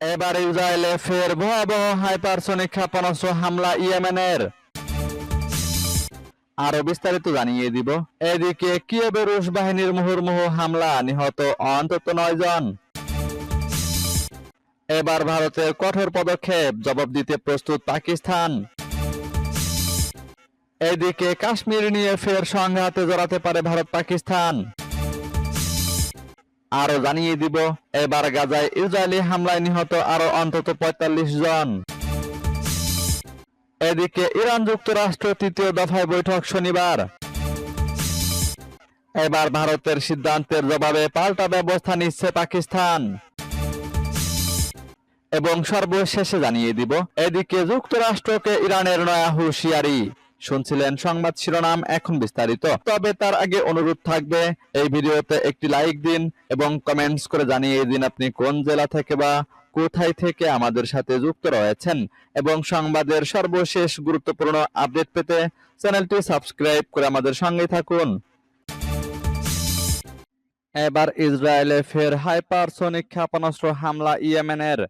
এবার ইসরায়েলে ফের ভয়াবহ হাইপারসনিক ক্ষেপণাস্ত্র হামলা ইয়েমেনের। আরও বিস্তারিত জানিয়ে দিব। এদিকে কিয়েবে রুশ বাহিনীর মুহুর্মুহু হামলা, নিহত অন্তত নয় জন। এবার ভারতের কঠোর পদক্ষেপ, জবাব দিতে প্রস্তুত পাকিস্তান। এদিকে কাশ্মীর নিয়ে ফের সংঘাতে জড়াতে পারে ভারত পাকিস্তান আরও জানিয়ে দিব, এবার গাজায় ইসরায়েলি হামলায় নিহত আরও অন্তত পঁয়তাল্লিশ জন। এদিকে ইরান যুক্তরাষ্ট্র তৃতীয় দফায় বৈঠক শনিবার। এবার ভারতের সিদ্ধান্তের জবাবে পাল্টা ব্যবস্থা নিচ্ছে পাকিস্তান। এবং সর্বশেষে জানিয়ে দিব, এদিকে যুক্তরাষ্ট্রকে ইরানের নয়া হুঁশিয়ারি। শুনছিলেন সংবাদ শিরোনাম এখন বিস্তারিত। তবে তার আগে অনুরোধ থাকবে, এই ভিডিওতে একটি লাইক দিন এবং কমেন্টস করে জানিয়ে দিন আপনি কোন জেলা থেকে বা কোথায় থেকে আমাদের সাথে যুক্ত রয়েছেন। এবং সংবাদের সর্বশেষ গুরুত্বপূর্ণ আপডেট পেতে চ্যানেলটি সাবস্ক্রাইব করে আমাদের সঙ্গে থাকুন। এবার ইসরায়েলে ফের হাইপারসনিক ক্ষেপণাস্ত্র হামলা ইয়েমেনের।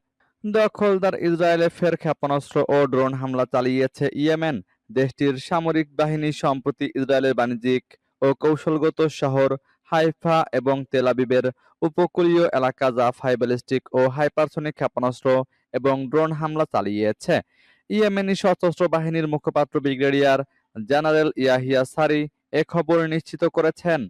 দখলদার ইসরায়েলে ফের ক্ষেপণাস্ত্র ও ড্রোন হামলা চালিয়েছে ইয়েমেন। দেশটির সামরিক বাহিনী সম্প্রতি ইসরায়েলের বাণিজ্যিক ও কৌশলগত শহর হাইফা এবং তেলাবিবের উপকূলীয় এলাকা জাফায় ব্যালিস্টিক ও হাইপারসনিক ক্ষেপণাস্ত্র এবং ড্রোন হামলা চালিয়েছে। ইয়েমেনি সশস্ত্র বাহিনীর মুখপাত্র ব্রিগেডিয়ার জেনারেল ইয়াহিয়া সারি এ খবর নিশ্চিত করেছেন।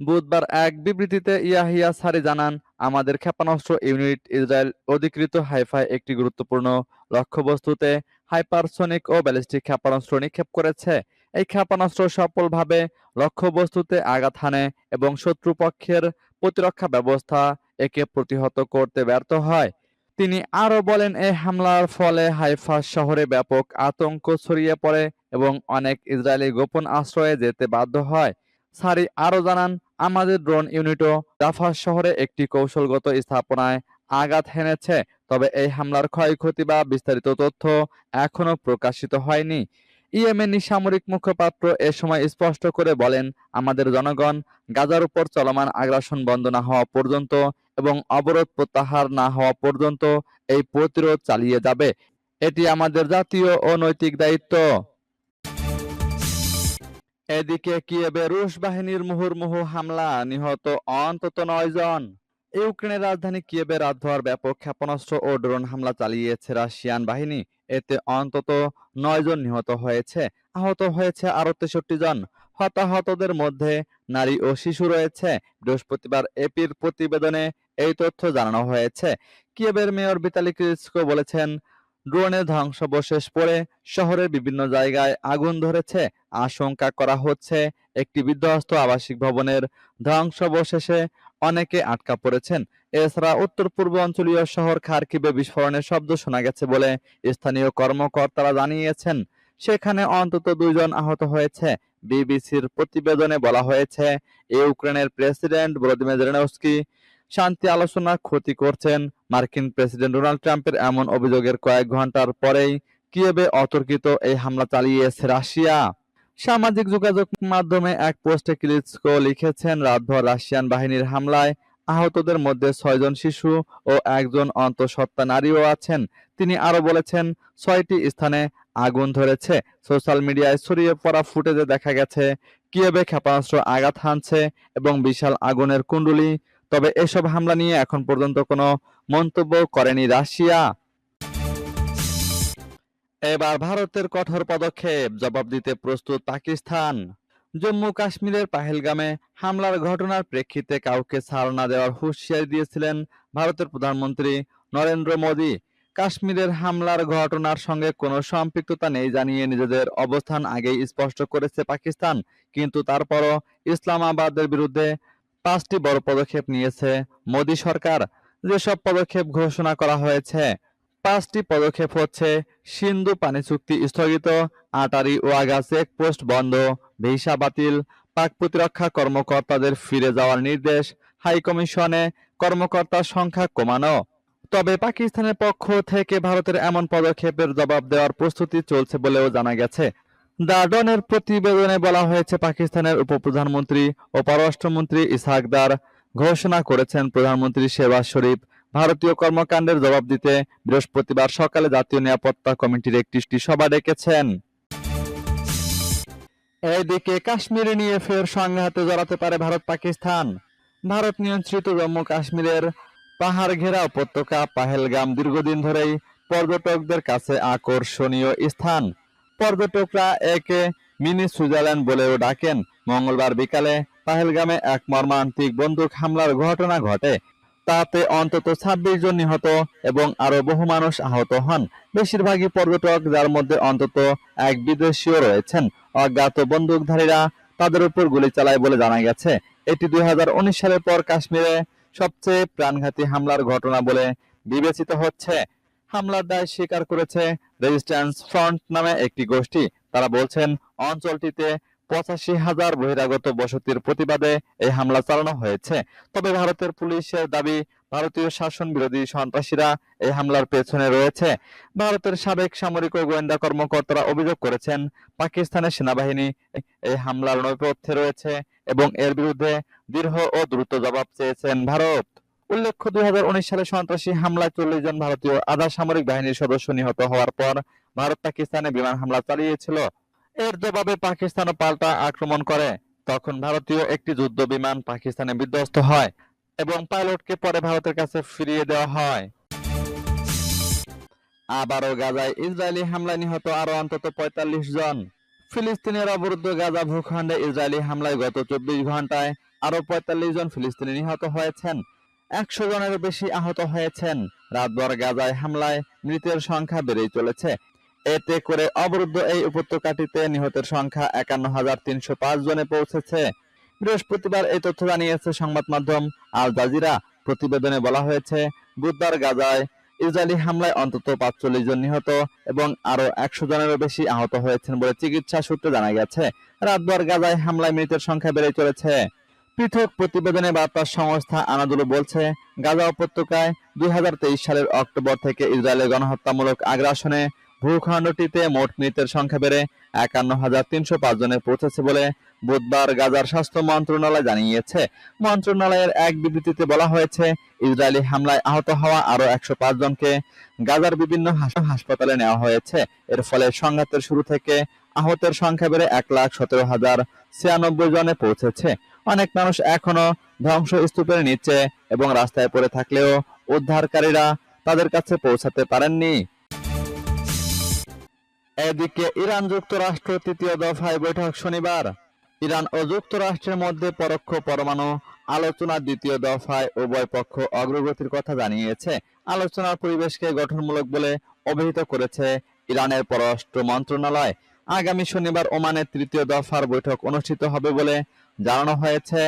বুধবার এক বিবৃতিতে ইয়াহিয়া সারি জানান, আমাদের ক্ষেপণাস্ত্র ইউনিট ইসরায়েল অধিকৃত হাইফায় একটি গুরুত্বপূর্ণ লক্ষ্যবস্তুতে হাইপারসনিক ও ব্যালিস্টিক ক্ষেপণাস্ত্র নিক্ষেপ করেছে। এই ক্ষেপণাস্ত্র সফলভাবে লক্ষ্যবস্তুতে আঘাত হানে এবং শত্রুপক্ষের প্রতিরক্ষা ব্যবস্থা একে প্রতিহত করতে ব্যর্থ হয়। তিনি আরও বলেন এই হামলার ফলে হাইফা শহরে ব্যাপক আতঙ্ক ছড়িয়ে পড়ে এবং অনেক ইসরায়েলি গোপন আশ্রয়ে যেতে বাধ্য হয়। সারি আরও জানান, আমাদের ড্রোন ইউনিটও জাফা শহরে একটি কৌশলগত স্থাপনায় আঘাত হেনেছে, তবে এই হামলার ক্ষয়ক্ষতি বা বিস্তারিত তথ্য এখনও প্রকাশিত হয়নি। ইয়েমেনি সামরিক মুখপাত্র এ সময় স্পষ্ট করে বলেন, আমাদের জনগণ গাজার উপর চলমান আগ্রাসন বন্ধ না হওয়া পর্যন্ত এবং অবরোধ প্রত্যাহার না হওয়া পর্যন্ত এই প্রতিরোধ চালিয়ে যাবে। এটি আমাদের জাতীয় ও নৈতিক দায়িত্ব। এদিকে কিয়েবে রুশ বাহিনীর মুহুর্মুহু হামলা, নিহত অন্তত নয় জন ইউক্রেনের রাজধানী কিয়েবে রাতভর ব্যাপক ক্ষেপণাস্ত্র ও ড্রোন হামলা চালিয়েছে রাশিয়ান বাহিনী। এতে অন্তত নয় জন নিহত হয়েছে। আহত হয়েছে আরও তেষট্টি জন। হতাহতদের মধ্যে নারী ও শিশু রয়েছে। বৃহস্পতিবার এপির প্রতিবেদনে এই তথ্য জানানো হয়েছে। কিয়েবের মেয়র বিতালি ক্রিস্কো বলেছেন ড্রোনের ধ্বংসাবশেষ পড়ে শহরের বিভিন্ন জায়গায় আগুন ধরেছে। আশঙ্কা করা হচ্ছে একটি বিধ্বস্ত আবাসিক ভবনের ধ্বংসাবশেষে অনেকে আটকা পড়েছেন। এছাড়া উত্তর পূর্ব অঞ্চলীয় শহর খারকিবে বিস্ফোরণের শব্দ শোনা গেছে বলে স্থানীয় কর্মকর্তারা জানিয়েছেন। সেখানে অন্তত দুইজন আহত হয়েছে, বিবিসির প্রতিবেদনে বলা হয়েছে। ইউক্রেনের প্রেসিডেন্ট ভলোদিমির জেলেনস্কি শান্তি আলোচনা ক্ষতি করছেন। মার্কিন প্রেসিডেন্ট ডোনাল্ড ট্রাম্পের এমন অভিযোগের কয়েক ঘণ্টার পরেই কিয়েবে অতর্কিত এই হামলা চালিয়েছে রাশিয়া। সামাজিক যোগাযোগ মাধ্যমে এক পোস্টে ক্লিচকো লিখেছেন, রাতভর রাশিয়ান বাহিনীর হামলায় আহতদের মধ্যে ছয়জন শিশু ও একজন অন্তঃসত্ত্বা নারীও আছেন। তিনি আরও বলেছেন, ছয়টি স্থানে আগুন ধরেছে। সোশ্যাল মিডিয়ায় ছড়িয়ে পড়া ফুটেজে দেখা গেছে কিয়েবে ক্ষেপণাস্ত্র আঘাত হানছে এবং বিশাল আগুনের কুণ্ডুলি। তবে এসব হামলা নিয়ে এখন পর্যন্ত কোনো মন্তব্য করেনি রাশিয়া। এবার ভারতের কঠোর পদক্ষেপ, জবাব দিতে প্রস্তুত পাকিস্তান। জম্মু কাশ্মীরের পাহেলগামে হামলার ঘটনার প্রেক্ষিতে কাউকে ছাড় না দেওয়ার হুঁশিয়ারি দিয়েছিলেন ভারতের প্রধানমন্ত্রী নরেন্দ্র মোদী। কাশ্মীরের হামলার ঘটনার সঙ্গে কোনো সম্পৃক্ততা নেই জানিয়ে নিজেদের অবস্থান আগেই স্পষ্ট করেছে পাকিস্তান। কিন্তু তারপরও ইসলামাবাদের বিরুদ্ধে পাঁচটি বড় পদক্ষেপ নিয়েছে মোদী সরকার। যেসব পদক্ষেপ ঘোষণা করা হয়েছে পাঁচটি পদক্ষেপ হচ্ছে সিন্ধু পানি চুক্তি স্থগিত, আটারি ওয়াগা চেকপোস্ট বন্ধ, ভিসা বাতিল, পাক প্রতিরক্ষা কর্মকর্তাদের ফিরে যাওয়ার নির্দেশ, হাই কমিশনে কর্মকর্তার সংখ্যা কমানো। তবে পাকিস্তানের পক্ষ থেকে ভারতের এমন পদক্ষেপের জবাব দেওয়ার প্রস্তুতি চলছে বলেও জানা গেছে। দার্ডনের প্রতিবেদনে বলা হয়েছে, পাকিস্তানের উপপ্রধানমন্ত্রী ও পররাষ্ট্রমন্ত্রী ইসাকদার ঘোষণা করেছেন প্রধানমন্ত্রী শেহবাজ শরীফ। ভারতীয় কর্মকাণ্ডের জবাব দিতে বৃহস্পতিবার সকালে জাতীয় নিরাপত্তা কমিটির একটি সভা ডেকেছেন। এদিকে কাশ্মীর নিয়ে ফের সংঘাতে জড়াতে পারে ভারত পাকিস্তান। ভারত নিয়ন্ত্রিত জম্মু কাশ্মীরের পাহাড় ঘেরা উপত্যকা পাহেলগাম দীর্ঘদিন ধরেই পর্যটকদের কাছে আকর্ষণীয় স্থান। পর্যটকরা একে মিনি সুইজারল্যান্ড বলেও ডাকেন। মঙ্গলবার বিকালে পাহেলগামে এক মর্মান্তিক বন্দুক হামলার ঘটনা ঘটে। তাতে অন্তত ছাব্বিশ জন নিহত এবং আরও বহু মানুষ আহত হন। বেশিরভাগই পর্যটক, যার মধ্যে অন্তত এক বিদেশিও রয়েছেন। অজ্ঞাত বন্দুকধারীরা তাদের উপর গুলি চালায় বলে জানা গেছে। এটি দুই হাজার উনিশ সালের পর কাশ্মীরে সবচেয়ে প্রাণঘাতী হামলার ঘটনা বলে বিবেচিত হচ্ছে। হামলার দায় স্বীকার করেছে রেজিস্ট্যান্স ফ্রন্ট নামে একটি গোষ্ঠী। তারা বলছেন, অঞ্চলটিতে পঁচাশি হাজার বহিরাগত বসতির প্রতিবাদে এই হামলা চালানো হয়েছে। তবে ভারতের পুলিশের দাবি, ভারতীয় শাসন বিরোধী সন্ত্রাসীরা এই হামলার পেছনে রয়েছে। ভারতের সাবেক সামরিক ও গোয়েন্দা কর্মকর্তারা অভিযোগ করেছেন, পাকিস্তানের সেনাবাহিনী এই হামলার নৈপথ্যে রয়েছে এবং এর বিরুদ্ধে দৃঢ় ও দ্রুত জবাব চেয়েছেন ভারত। উল্লেখ্য, দুই হাজার উনিশ সালে সন্ত্রাসী হামলায় চল্লিশ জন ভারতীয় আধা সামরিক বাহিনীর সদস্য নিহত হওয়ার পর ভারত পাকিস্তানে বিমান হামলা চালিয়েছিল। এর জবাবে পাকিস্তানও পাল্টা আক্রমণ করে। তখন ভারতীয় একটি যুদ্ধ বিমান পাকিস্তানে বিধ্বস্ত হয় এবং পাইলটকে পরে ভারতের কাছে ফিরিয়ে দেওয়া হয়। আবারও গাজায় ইসরায়েলি হামলায় নিহত আরও অন্তত পঁয়তাল্লিশ জন। ফিলিস্তিনের অবরুদ্ধ গাজা ভূখণ্ডে ইসরায়েলি হামলায় গত চব্বিশ ঘন্টায় আরও পঁয়তাল্লিশ জন ফিলিস্তিনি নিহত হয়েছেন। একশো জনের বেশি আহত হয়েছেন। রাতভর গাজায় হামলায় মৃতের সংখ্যা বেড়েই চলেছে। এতে করে অবরুদ্ধ এই উপত্যকাটিতে নিহতের সংখ্যা একান্ন হাজার তিনশো পাঁচ জনে পৌঁছেছে। বৃহস্পতিবার এই তথ্য জানিয়েছে সংবাদ মাধ্যম আল জাজিরা। প্রতিবেদনে বলা হয়েছে, বুধবার গাজায় ইসরায়েলি হামলায় অন্তত পাঁচচল্লিশ জন নিহত এবং আরও একশো জনেরও বেশি আহত হয়েছেন বলে চিকিৎসা সূত্রে জানা গেছে। রাতভর গাজায় হামলায় মৃতের সংখ্যা বেড়ে চলেছে। পৃথক প্রতিবেদনে বার্তা সংস্থা আনাদুলো বলছে, গাজা উপত্যকায় দুই হাজার তেইশ সালের অক্টোবর থেকে ইসরায়েলের গণহত্যামূলক আগ্রাসনে ভূখণ্ডটিতে মোট মৃতের সংখ্যা বেড়ে একান্ন হাজার তিনশো পাঁচ জনে পৌঁছেছে বলে বুধবার গাজার স্বাস্থ্য মন্ত্রণালয় জানিয়েছে। মন্ত্রণালয়ের এক বিবৃতিতে বলা হয়েছে, ইসরায়েলি হামলায় আহত হওয়া আরও একশো জনকে গাজার বিভিন্ন হাসপাতালে নেওয়া হয়েছে। এর ফলে সংঘাতের শুরু থেকে আহতের সংখ্যা বেড়ে এক লাখ সতেরো হাজার ছিয়ানব্বই জনে পৌঁছেছে। অনেক মানুষ এখনও ধ্বংসস্তূপের নিচে এবং রাস্তায় পড়ে থাকলেও উদ্ধারকারীরা তাদের কাছে পৌঁছাতে পারেননি। এদিকে ইরান যুক্তরাষ্ট্র তৃতীয় দফায় বৈঠক শনিবার। ইরান ও যুক্তরাষ্ট্রের মধ্যে পরোক্ষ পরমাণু আলোচনার দ্বিতীয় দফায় উভয় পক্ষ অগ্রগতির কথা জানিয়েছে। আলোচনার পরিবেশকে গঠনমূলক বলে অভিহিত করেছে ইরানের পররাষ্ট্র মন্ত্রণালয়। আগামী শনিবার ওমানের তৃতীয় দফার বৈঠক অনুষ্ঠিত হবে বলে জানানো হয়েছে।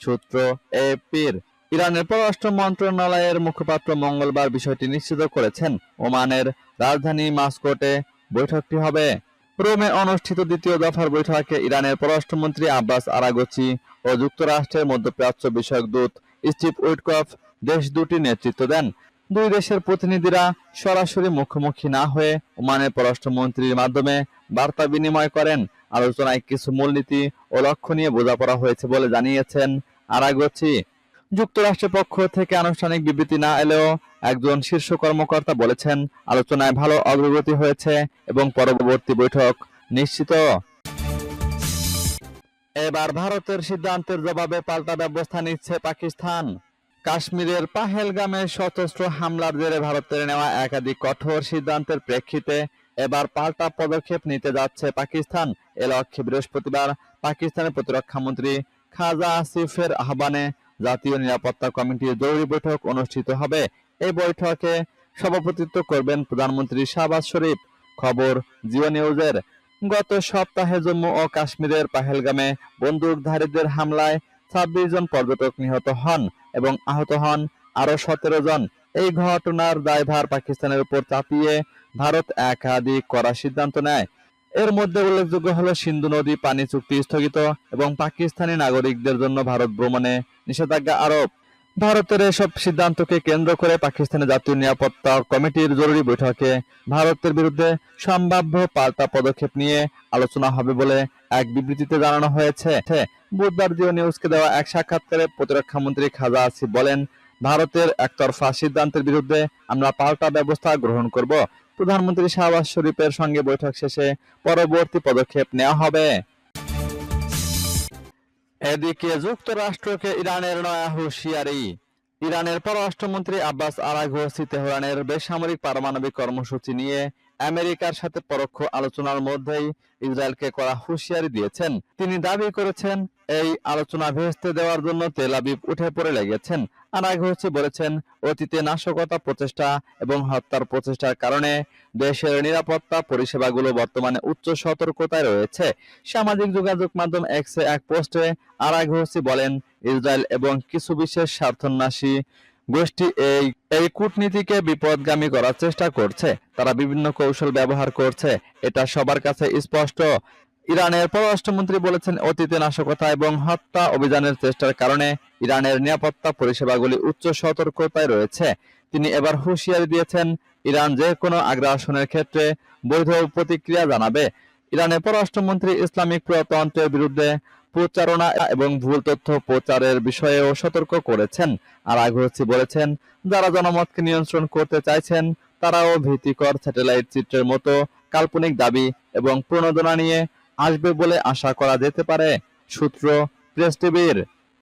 সূত্র এপির। ইরানের পররাষ্ট্র মন্ত্রণালয়ের মুখপাত্র মঙ্গলবার বিষয়টি নিশ্চিত করেছেন। ওমানের রাজধানী মাস্কোটে বৈঠকটি হবে। রোমে অনুষ্ঠিত দ্বিতীয় দফার বৈঠকে ইরানের পররাষ্ট্রমন্ত্রী আব্বাস আরাগচি ও যুক্তরাষ্ট্রের মধ্যপ্রাচ্য বিষয়ক দূত স্টিভ উইটকফ দেশ দুটি নেতৃত্ব দেন। দুই দেশের প্রতিনিধিরা সরাসরি মুখোমুখি না হয়ে ওমানের পররাষ্ট্রমন্ত্রীর মাধ্যমে বার্তা বিনিময় করেন। আলোচনায় কিছু মূলনীতি ও লক্ষ্য নিয়ে বোঝাপড়া হয়েছে বলে জানিয়েছেন আরাগচি। যুক্তরাষ্ট্রের পক্ষ থেকে আনুষ্ঠানিক বিবৃতি না এলেও একজন শীর্ষ কর্মকর্তা বলেছেন, আলোচনায় ভালো অগ্রগতি হয়েছে এবং পরবর্তী বৈঠক নিশ্চিত। এবার ভারতের সিদ্ধান্তের জবাবে পাল্টা ব্যবস্থা নিচ্ছে পাকিস্তান। কাশ্মীরের পাহেলগামে সশস্ত্র হামলার জেরে ভারতের নেওয়া একাধিক কঠোর সিদ্ধান্তের প্রেক্ষিতে এবার পাল্টা পদক্ষেপ নিতে যাচ্ছে পাকিস্তান। এ লক্ষ্যে বৃহস্পতিবার পাকিস্তানের প্রতিরক্ষা মন্ত্রী খাজা আসিফের আহ্বানে জাতীয় নিরাপত্তা কমিটির জরুরি বৈঠক অনুষ্ঠিত হবে। এই বৈঠকে সভাপতিত্ব করবেন প্রধানমন্ত্রী শাহবাজ শরীফ। খবর জিও নিউজের। গত সপ্তাহে জম্মু ও কাশ্মীরের পাহেলগামে বন্দুকধারীদের হামলায় ছাব্বিশ জন পর্যটক নিহত হন এবং আহত হন আরও সতেরো জন। এই ঘটনার দায়ভার পাকিস্তানের উপর চাপিয়ে ভারত একাধিক করা সিদ্ধান্ত নেয়। এর মধ্যে উল্লেখযোগ্য হলো সিন্ধু নদী, পানি চুক্তি স্থগিত এবং পাকিস্তানি নাগরিকদের জন্য ভারত ভ্রমণে নিষেধাজ্ঞা আরোপ। ভারতের এসব সিদ্ধান্তকে কেন্দ্র করে পাকিস্তানের জাতীয় নিরাপত্তা কমিটির জরুরি বৈঠকে ভারতের বিরুদ্ধে সম্ভাব্য পাল্টা পদক্ষেপ নিয়ে আলোচনা হবে বলে এক বিবৃতিতে জানানো হয়েছে। বুধবার জিও নিউজকে দেওয়া এক সাক্ষাৎকারে প্রতিরক্ষা মন্ত্রী খাজা আসিফ বলেন ভারতের একতরফা সিদ্ধান্তের বিরুদ্ধে আমরা পাল্টা ব্যবস্থা গ্রহণ করব। প্রধানমন্ত্রী শাহবাজ শরীফের সঙ্গে বৈঠক শেষে পরবর্তী পদক্ষেপ নেওয়া হবে। এদিকে যুক্তরাষ্ট্রকে ইরানের নয়া হুঁশিয়ারি। ইরানের পররাষ্ট্রমন্ত্রী আব্বাস আরাঘোসি তেহরানের বেসামরিক পারমাণবিক কর্মসূচি নিয়ে আমেরিকার সাথে পরোক্ষ আলোচনার মধ্যেই ইসরায়েলকে করা হুঁশিয়ারি দিয়েছেন। তিনি দাবি করেছেন, এই আলোচনা ভেস্তে দেওয়ার জন্য তেল আবিব উঠে পড়ে লেগেছেন। আরাঘোসি বলেছেন, অতীতে নাশকতা প্রচেষ্টা এবং হত্যার প্রচেষ্টার কারণে দেশের নিরাপত্তা পরিষেবাগুলো বর্তমানে উচ্চ সতর্কতায় রয়েছে। সামাজিক যোগাযোগ মাধ্যম এক্সে এক পোস্টে আরাঘোসি বলেন, ইসরায়েল এবং কিছু বিশেষ স্বার্থন্যাসী গোষ্ঠী এই এই কূটনীতিকে বিপদগামী করার চেষ্টা করছে। তারা বিভিন্ন কৌশল ব্যবহার করছে। এটা সবার কাছে স্পষ্ট। ইরানের পররাষ্ট্রমন্ত্রী বলেছেন, অতীতে নাশকতা এবং হত্যা অভিযানের চেষ্টার কারণে ইরানের নিরাপত্তা পরিষেবাগুলি উচ্চ সতর্কতায় রয়েছে। তিনি এবার হুঁশিয়ারি দিয়েছেন, ইরান যে কোনো আগ্রাসনের ক্ষেত্রে বৈধ প্রতিক্রিয়া জানাবে। ইরানের পররাষ্ট্রমন্ত্রী ইসলামিক প্রজাতন্ত্রের বিরুদ্ধে প্রচারণা এবং ভুল তথ্য প্রচারের বিষয়েও সতর্ক করেছেন। আর আগ্রহী বলেছেন, যারা জনমতকে নিয়ন্ত্রণ করতে চাইছেন, তারাও ভীতিকর স্যাটেলাইট চিত্রের মতো কাল্পনিক দাবি এবং প্রণোদনা নিয়ে আসবে বলে আশা করা যেতে পারে, সূত্র প্রেস টিভির।